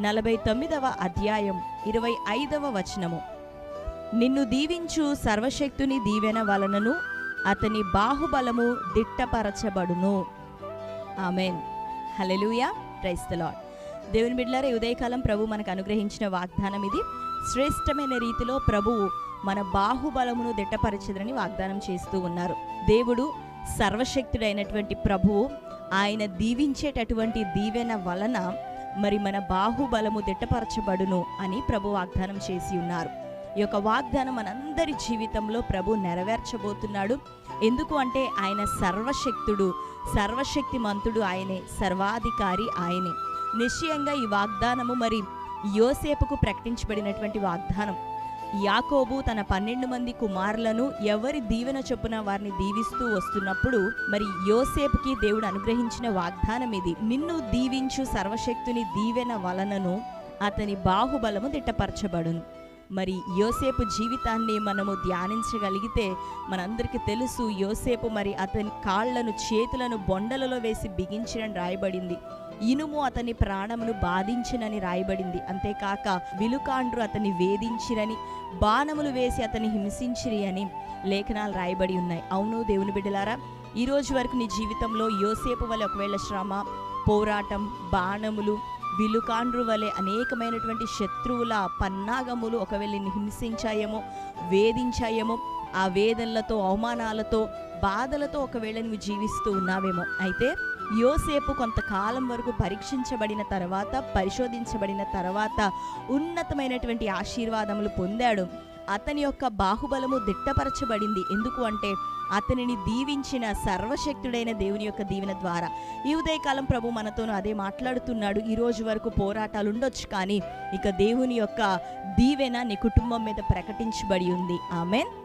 నలభై తొమ్మిదవ అధ్యాయం ఇరవై ఐదవ వచనము. నిన్ను దీవించు సర్వశక్తుని దీవెన వలనను అతని బాహుబలము దిట్టపరచబడును. ఆమెన్. హలెలూయా క్రైస్తలాడ్ దేవుని బిడ్డలారా ఈ ఉదయకాలం ప్రభు మనకు అనుగ్రహించిన వాగ్దానం ఇది. శ్రేష్టమైన రీతిలో ప్రభువు మన బాహుబలమును దిట్టపరచదని వాగ్దానం చేస్తూ ఉన్నారు. దేవుడు సర్వశక్తుడైనటువంటి ప్రభువు ఆయన దీవించేటటువంటి దీవెన వలన మరి మన బాహుబలము దిట్టపరచబడును అని ప్రభు వాగ్దానం చేసి ఉన్నారు. ఈ యొక్క వాగ్దానం మనందరి జీవితంలో ప్రభు నెరవేర్చబోతున్నాడు. ఎందుకు అంటే ఆయన సర్వశక్తుడు సర్వశక్తిమంతుడు ఆయనే సర్వాధికారి ఆయనే. నిశ్చయంగా ఈ వాగ్దానము మరి యోసేపుకు ప్రకటించబడినటువంటి వాగ్దానం. యాకోబు తన పన్నెండు మంది కుమారులను ఎవరి దీవెన చొప్పున వారిని దీవిస్తూ వస్తున్నప్పుడు మరి యోసేపుకి దేవుడు అనుగ్రహించిన వాగ్దానం ఇది. నిన్ను దీవించు సర్వశక్తుని దీవెన వలనను అతని బాహుబలము దిట్టపరచబడును. మరి యోసేపు జీవితాన్ని మనము ధ్యానించగలిగితే మనందరికీ తెలుసు యోసేపు మరి అతని కాళ్ళను చేతులను బొండలలో వేసి బిగించినని రాయబడింది. ఇనుము అతని ప్రాణమును బాధించినని రాయబడింది. అంతేకాక విలుకాండ్రు అతన్ని వేధించిరని బాణములు వేసి అతన్ని హింసించిరి అని లేఖనాలు రాయబడి ఉన్నాయి. అవును దేవుని బిడ్డలారా ఈ రోజు వరకు నీ జీవితంలో యోసేపు వల్ల ఒకవేళ శ్రమ పోరాటం బాణములు విలుకాండ్రు వలె అనేకమైనటువంటి శత్రువుల పన్నాగములు ఒకవేళ నిన్ను హింసించాయేమో వేధించాయేమో ఆ వేదనలతో అవమానాలతో బాధలతో ఒకవేళ నువ్వు జీవిస్తూ ఉన్నావేమో అయితే యోసేపు కొంతకాలం వరకు పరీక్షించబడిన తర్వాత పరిశోధించబడిన తర్వాత ఉన్నతమైనటువంటి ఆశీర్వాదములు పొందాడు. అతని యొక్క బాహుబలము దిట్టపరచబడింది. ఎందుకు అంటే అతనిని దీవించిన సర్వశక్తుడైన దేవుని యొక్క దీవెన ద్వారా. ఈ ఉదయకాలం ప్రభు మనతోనూ అదే మాట్లాడుతున్నాడు. ఈ రోజు వరకు పోరాటాలు ఉండొచ్చు కానీ ఇక దేవుని యొక్క దీవెన నీ కుటుంబం మీద ప్రకటించబడి ఉంది. ఆమెన్.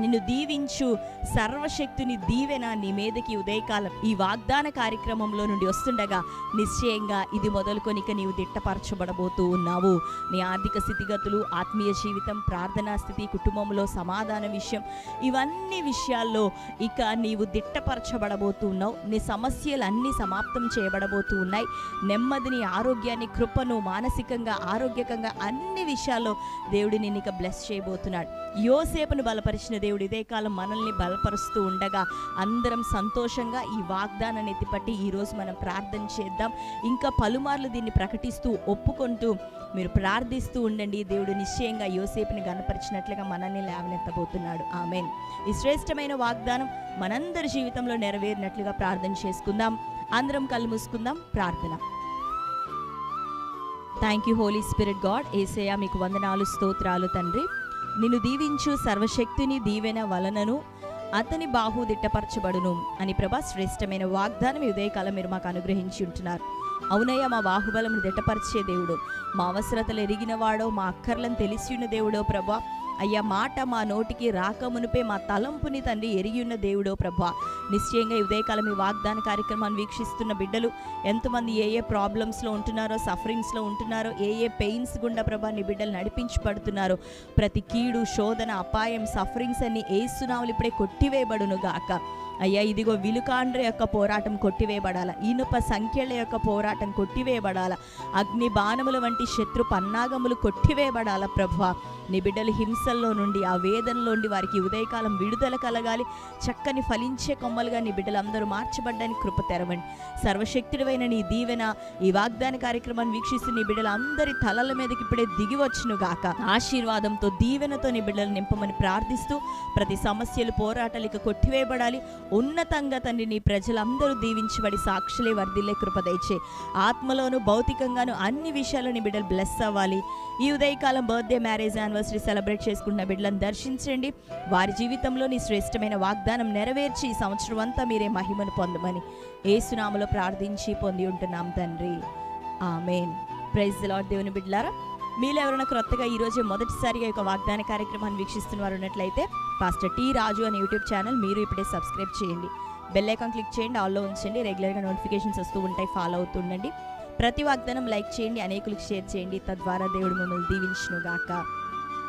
నిన్ను దీవించు సర్వశక్తుని దీవెన నీ మీదకి ఉదయకాలం. ఈ వాగ్దాన కార్యక్రమంలో నుండి వస్తుండగా నిశ్చయంగా ఇది మొదలుకొని ఇక నీవు దిట్టపరచబడబోతూ ఉన్నావు. నీ ఆర్థిక స్థితిగతులు ఆత్మీయ జీవితం ప్రార్థనా స్థితి కుటుంబంలో సమాధాన విషయం ఇవన్నీ విషయాల్లో ఇక నీవు దిట్టపరచబడబోతూ ఉన్నావు. నీ సమస్యలు అన్నీ సమాప్తం చేయబడబోతూ ఉన్నాయి. నెమ్మదిని ఆరోగ్యాన్ని కృపను మానసికంగా ఆరోగ్యకంగా అన్ని విషయాల్లో దేవుడు నిన్ను ఇక బ్లెస్ చేయబోతున్నాడు. యోసేపును బలపరిచిన దేవుడు ఇదే కాలం మనల్ని బలపరుస్తూ ఉండగా అందరం సంతోషంగా ఈ వాగ్దానాన్ని ఎత్తిపట్టి ఈరోజు మనం ప్రార్థన చేద్దాం. ఇంకా పలుమార్లు దీన్ని ప్రకటిస్తూ ఒప్పుకుంటూ మీరు ప్రార్థిస్తూ ఉండండి. దేవుడు నిశ్చయంగా యోసేపుని గనపరిచినట్లుగా మనల్ని లేవనెత్తబోతున్నాడు. ఆమెన్. ఈ శ్రేష్టమైన వాగ్దానం మనందరి జీవితంలో నెరవేరినట్లుగా ప్రార్థన చేసుకుందాం. అందరం కళ్ళు మూసుకుందాం. ప్రార్థన. Thank you holy spirit god Yesayya మీకు వందనాలు స్తోత్రాలు తండ్రి. నిన్ను దీవించు సర్వశక్తిని దీవెన వలనను అతని బాహు దిట్టపరచబడును అని ప్రభా శ్రేష్టమైన వాగ్దానం ఉదయకాలం మీరు మాకు అనుగ్రహించి ఉంటున్నారు. అవునయ్య మా బాహుబలం దిట్టపరిచే దేవుడు మా అవసరతలు ఎరిగినవాడో మా అక్కర్లను తెలిసి ఉన్న దేవుడో ప్రభా అయ్యా మాట మా నోటికి రాకమునిపే మా తలంపుని తండ్రి ఎరిగి ఉన్న దేవుడో ప్రభా. నిశ్చయంగా ఈ ఉదయకాలం ఈ వాగ్దాన కార్యక్రమాన్ని వీక్షిస్తున్న బిడ్డలు ఎంతమంది ఏ ఏ ప్రాబ్లమ్స్లో ఉంటున్నారో సఫరింగ్స్లో ఉంటున్నారో ఏ ఏ పెయిన్స్ గుండా ప్రభా నీ బిడ్డలు నడిపించబడుతున్నారో ప్రతి కీడు శోధన అపాయం సఫరింగ్స్ అన్ని ఏసునాములు ఇప్పుడే కొట్టివేయబడును గాక. అయ్యా ఇదిగో విలుకాండ్ర యొక్క పోరాటం కొట్టివేయబడాల ఇనుప సంఖ్యల యొక్క పోరాటం కొట్టివేయబడాల అగ్ని బాణముల వంటి శత్రు పన్నాగములు కొట్టివేయబడాల ప్రభా. నీ బిడ్డలు హింసల్లో నుండి ఆ వేదనలో నుండి వారికి ఉదయకాలం విడుదల కలగాలి. చక్కని ఫలించే కొమ్మలుగా నీ బిడ్డలందరూ మార్చబడ్డానికి కృప తెరవండి. సర్వశక్తుడైన నీ దీవెన ఈ వాగ్దాన కార్యక్రమాన్ని వీక్షిస్తూ నీ బిడ్డలందరి తలల మీదకి ఇప్పుడే దిగి వచ్చును గాక. ఆశీర్వాదంతో దీవెనతో నీ బిడ్డలు నింపమని ప్రార్థిస్తూ ప్రతి సమస్యలు పోరాటాలు ఇక కొట్టివేయబడాలి. ఉన్నతంగా తండ్రి నీ ప్రజలందరూ దీవించబడి సాక్షులే వర్ధిల్లే కృప దయచే. ఆత్మలోను భౌతికంగాను అన్ని విషయాలు నీ బిడ్డలు బ్లెస్ అవ్వాలి. ఈ ఉదయకాలం బర్త్డే మ్యారేజ్ యానివర్సరీ సెలబ్రేట్ చేసుకుంటున్న బిడ్డలను దర్శించండి. వారి జీవితంలో నీ శ్రేష్టమైన వాగ్దానం నెరవేర్చి ఈ సంవత్సరం అంతా మీరే మహిమను పొందమని ఏసునామలో ప్రార్థించి పొంది ఉంటున్నాం తండ్రి. ఆమెన్. ప్రైజ్ లాడ్ దేవుని బిడ్డలారా. మీలో ఎవరైనా క్రొత్తగా ఈరోజు మొదటిసారిగా యొక్క వాగ్దాన కార్యక్రమాన్ని వీక్షిస్తున్నవారు ఉన్నట్లయితే పాస్టర్ టీ రాజు అనే యూట్యూబ్ ఛానల్ మీరు ఇప్పుడే సబ్స్క్రైబ్ చేయండి. బెల్ ఐకాన్ క్లిక్ చేయండి ఆల్లో ఉంచండి. రెగ్యులర్గా నోటిఫికేషన్స్ వస్తూ ఉంటాయి ఫాలో అవుతుండండి ప్రతి వాగ్దానం లైక్ చేయండి అనేకులకు షేర్ చేయండి. తద్వారా దేవుడు మిమ్మల్ని దీవించును